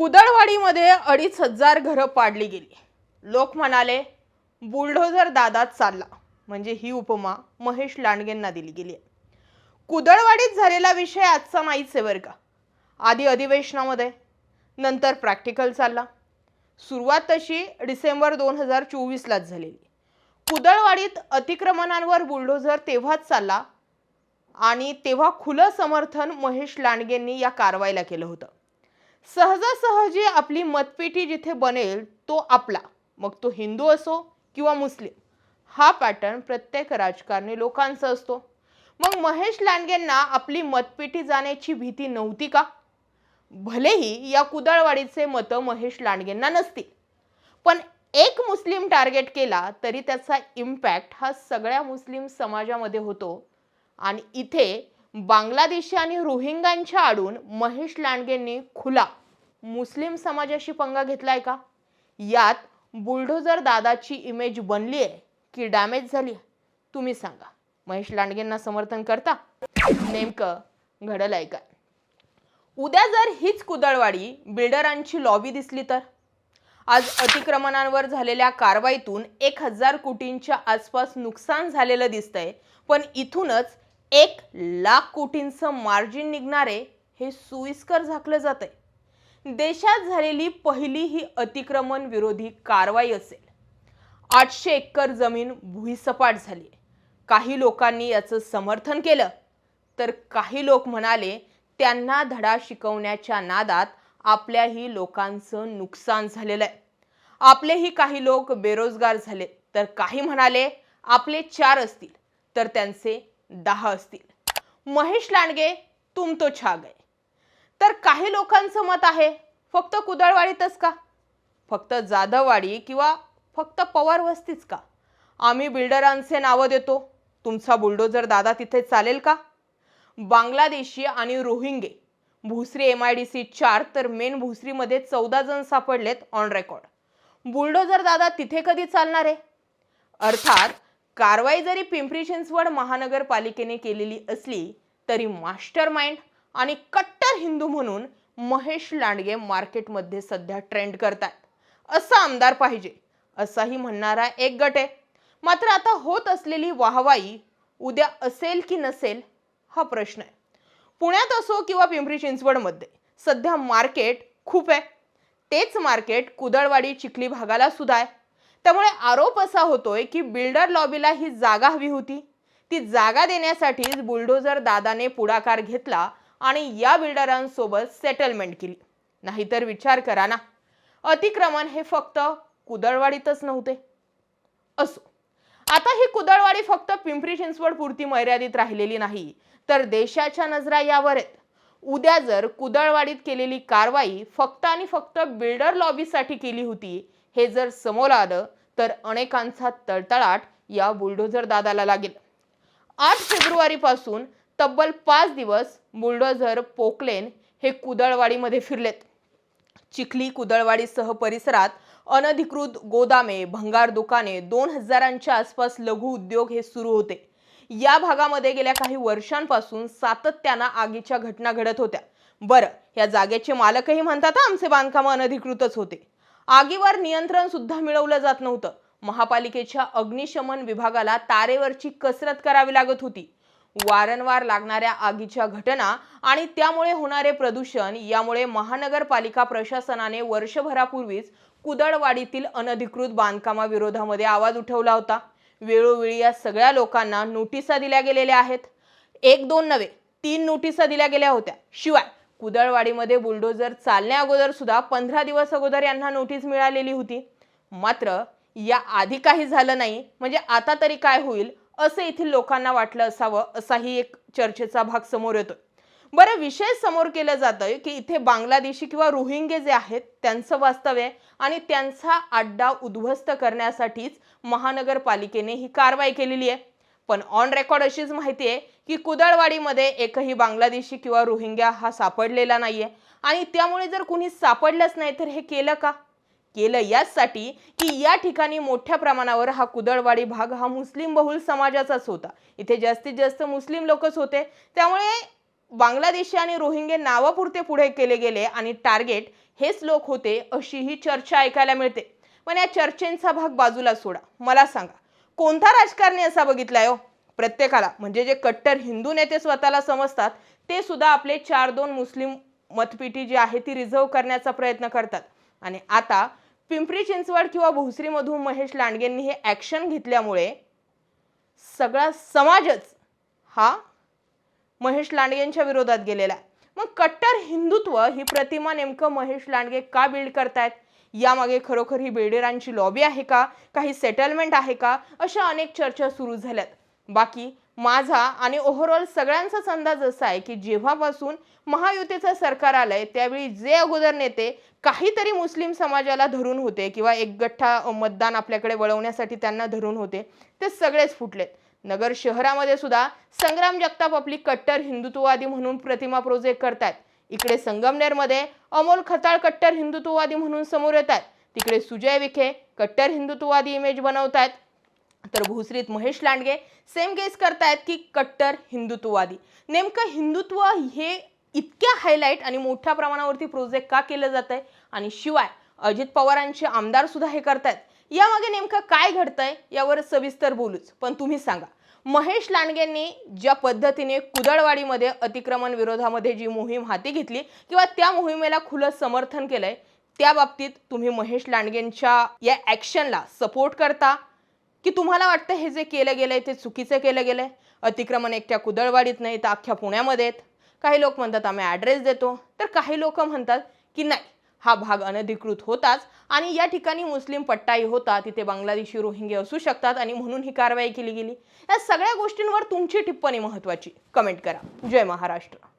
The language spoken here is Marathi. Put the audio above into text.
कुदळवाडीमध्ये अडीच हजार घरं पाडली गेली. लोक म्हणाले बुलडोझर दादात चालला. म्हणजे ही उपमा महेश लांडगेंना दिली गेली आहे. कुदळवाडीत झालेला विषय आजचा नाहीच आहे बरं का. आधी अधिवेशनामध्ये नंतर प्रॅक्टिकल चालला. सुरुवात तशी डिसेंबर दोन हजार चोवीसलाच झालेली. कुदळवाडीत अतिक्रमणांवर बुलडोझर तेव्हाच चालला आणि तेव्हा खुलं समर्थन महेश लांडगेंनी या कारवाईला केलं होतं. सहजासहजी आपली मतपेटी जिथे बनेल तो आपला. मग तो हिंदू असो किंवा मुस्लिम हा पॅटर्न प्रत्येक राजकारणी लोकांचा असतो. मग महेश लांडगेंना आपली मतपेटी जाण्याची भीती नव्हती का? भलेही या कुदळवाडीचे मतं महेश लांडगेंना नसतील. पण एक मुस्लिम टार्गेट केला तरी त्याचा इम्पॅक्ट हा सगळ्या मुस्लिम समाजामध्ये होतो. आणि इथे बांगलादेशी आणि रोहिंग्यांच्या आडून महेश लांडगेंनी खुला मुस्लिम समाजाशी पंगा घेतलाय का? यात बुलडोजर दादाची इमेज बनली आहे की डॅमेज झाली तुम्ही सांगा. महेश लांडगेंना समर्थन करता? नेमकं घडलं आहे का उद्या जर हीच कुदळवाडी बिल्डरांची लॉबी दिसली तर? आज अतिक्रमणांवर झालेल्या कारवाईतून एक हजार कोटींच्या आसपास नुकसान झालेलं दिसतंय पण इथूनच एक लाख कोटींचं मार्जिन निघणारे हे सोयीस्कर झाकलं जात आहे देशात झालेली पहिली ही अतिक्रमण विरोधी कारवाई असेल. आठशे एकर जमीन भुईसपाट झाली काही लोकांनी याचं समर्थन केलं. तर काही लोक म्हणाले त्यांना धडा शिकवण्याच्या नादात आपल्याही लोकांचं नुकसान झालेलं आहे. आपलेही काही लोक बेरोजगार झाले. तर काही म्हणाले आपले चार असतील. तर त्यांचे दहा असतील. महेश लांडगे तुम तो छा गए. तर काही लोकांचं मत आहे फक्त कुदळवाडीतच का? फक्त जाधववाडी किंवा फक्त पवार वस्तीच का? आम्ही बिल्डरांचे नावं देतो. तुमचा बुलडोजर दादा तिथे चालेल का? बांगलादेशी आणि रोहिंगे. Bhosari M I D C चार तर मेन भुसरीमध्ये चौदा जण सापडलेत ऑन रेकॉर्ड बुलडोजर दादा तिथे कधी चालणार? आहे अर्थात कारवाई जरी पिंपरी चिंचवड महानगरपालिकेने केलेली असली तरी मास्टर माइंड आणि कट्टर हिंदू म्हणून महेश लांडगे मार्केटमध्ये सध्या ट्रेंड करतात असा आमदार पाहिजे असाही म्हणणारा एक गट आहे. मात्र आता होत असलेली वाहवाई उद्या असेल की नसेल हा प्रश्न आहे. पुण्यात असो किंवा पिंपरी चिंचवडमध्ये सध्या मार्केट खूप आहे. तेच मार्केट कुदळवाडी चिखली भागाला सुद्धा आहे. त्यामुळे आरोप असा होतोय की बिल्डर लॉबीला ही जागा हवी होती. ती जागा देण्यासाठीच बुलडोझर दादाने पुढाकार घेतला आणि या बिल्डरांसोबत सेटलमेंट केली. नाहीतर विचार करा ना. अतिक्रमण हे फक्त कुदळवाडीतच नव्हते. असो. आता ही कुदळवाडी फक्त पिंपरी चिंचवड पुरती मर्यादित राहिलेली नाही तर देशाच्या नजरा यावर आहेत. उद्या जर कुदळवाडीत केलेली कारवाई फक्त आणि फक्त बिल्डर लॉबीसाठी केली होती हे जर समोर आलं तर अनेकांचा तळतळाट या बुलडोझर दादाला लागेल. आठ फेब्रुवारीपासून तब्बल पाच दिवस बुलडोझर पोकलेन हे कुदळवाडीमध्ये फिरलेत. चिखली कुदळवाडीसह परिसरात अनधिकृत गोदामे भंगार दुकाने दोन हजारांच्या आसपास लघु उद्योग हे सुरू होते. या भागामध्ये गेल्या काही वर्षांपासून सातत्यानं आगीच्या घटना घडत होत्या. बरं या जागेचे मालकही म्हणतात आमचे बांधकाम अनधिकृतच होते. आगीवर नियंत्रण सुद्धा मिळवलं जात नव्हतं. महापालिकेच्या अग्निशमन विभागाला तारेवरची कसरत करावी लागत होती. वारंवार लागणाऱ्या आगीच्या घटना आणि त्यामुळे होणारे प्रदूषण यामुळे महानगरपालिका प्रशासनाने वर्षभरापूर्वीच कुदळवाडीतील अनधिकृत बांधकामाविरोधामध्ये आवाज उठवला होता. वेळोवेळी या सगळ्या लोकांना नोटिसा दिल्या गेलेल्या आहेत. एक दोन नव्हे तीन नोटिसा दिल्या गेल्या होत्या. शिवाय कुदळवाडीमध्ये बुलडोझर चालण्या अगोदर सुद्धा पंधरा दिवस अगोदर यांना नोटीस मिळालेली होती. मात्र या आधी काही झालं नाही म्हणजे आता तरी काय होईल असं येथील लोकांना वाटलं असावं असाही एक चर्चेचा भाग समोर येतो बरं विषय समोर केलं जातंय की इथे बांगलादेशी किंवा रोहिंगे जे आहेत त्यांचं वास्तव्य आणि त्यांचा अड्डा उद्ध्वस्त करण्यासाठीच महानगरपालिकेने ही कारवाई केलेली आहे. पण ऑन रेकॉर्ड अशीच माहिती आहे की कुदळवाडीमध्ये एकही बांगलादेशी किंवा रोहिंग्या हा सापडलेला नाहीये. आणि त्यामुळे जर कुणी सापडलंच नाही तर हे केलं का? केलं याचसाठी की या ठिकाणी मोठ्या प्रमाणावर हा कुदळवाडी भाग हा मुस्लिम बहुल समाजाचाच होता. इथे जास्तीत जास्त मुस्लिम लोकच होते. त्यामुळे बांगलादेशी आणि रोहिंगे नावापुरते पुढे केले गेले आणि टार्गेट हेच लोक होते अशी ही चर्चा ऐकायला मिळते. पण या चर्चेंचा भाग बाजूला सोडा. मला सांगा कोणता राजकारणी असा बघितलाय हो? प्रत्येकाला. म्हणजे जे कट्टर हिंदू नेते स्वतःला समजतात ते सुद्धा आपले चार दोन मुस्लिम मतपेटी जी आहे ती रिझर्व करण्याचा प्रयत्न करतात. आणि आता पिंपरी चिंचवड किंवा भोसरीमधून महेश लांडगेंनी हे ॲक्शन घेतल्यामुळे सगळा समाजच हा महेश लांडगेंच्या विरोधात गेलेला आहे. मग कट्टर हिंदुत्व ही प्रतिमा नेमकं महेश लांडगे का बिल्ड करतायत? यामागे खरोखर ही बेडेरांची लॉबी आहे का? काही सेटलमेंट आहे का? अशा अनेक चर्चा सुरू झाल्यात. बाकी माझा आणि ओव्हरऑल सगळ्यांचाच अंदाज असा आहे की जेव्हापासून महायुतीचं सरकार आलंय त्यावेळी जे अगोदर नेते काहीतरी मुस्लिम समाजाला धरून होते किंवा एक गठ्ठा मतदान आपल्याकडे वळवण्यासाठी त्यांना धरून होते ते सगळेच फुटलेत. नगर शहरामध्ये सुद्धा संग्राम जगताप आपली कट्टर हिंदुत्ववादी म्हणून प्रतिमा प्रोजेक्ट करतायत. इकडे संगमनेरमध्ये अमोल खताळ कट्टर हिंदुत्ववादी म्हणून समोर येत आहेत तिकडे सुजय विखे कट्टर हिंदुत्ववादी इमेज बनवतायत तर भोसरीत महेश लांडगे सेम गेस करतायत की कट्टर हिंदुत्ववादी. नेमकं हिंदुत्व हे इतक्या हायलाईट आणि मोठ्या प्रमाणावरती प्रोजेक्ट का केलं जात आहे आणि शिवाय अजित पवारांचे आमदार सुद्धा हे करतायत. यामागे नेमकं काय घडतंय? यावर सविस्तर बोलूच. पण तुम्ही सांगा. महेश लांडगेंनी ज्या पद्धतीने कुदळवाडीमध्ये अतिक्रमण विरोधामध्ये जी मोहीम हाती घेतली किंवा त्या मोहिमेला खुलं समर्थन केलंय त्या बाबतीत तुम्ही महेश लांडगेंच्या या ॲक्शनला सपोर्ट करता? की तुम्हाला वाटतं हे जे केलं गेलंय ते चुकीचं केलं गेलंय? अतिक्रमण एकट्या कुदळवाडीत नाही तर अख्ख्या पुण्यामध्ये आहेत. काही लोक म्हणतात आम्ही ॲड्रेस देतो. तर काही लोक म्हणतात की नाही हा भाग अनधिकृत होताच आणि या ठिकाणी मुस्लिम पट्टाही होता तिथे बांगलादेशी रोहिंगे असू शकतात आणि म्हणून ही कारवाई केली गेली. या सगळ्या गोष्टींवर तुमची टिप्पणी महत्त्वाची. कमेंट करा. जय महाराष्ट्र.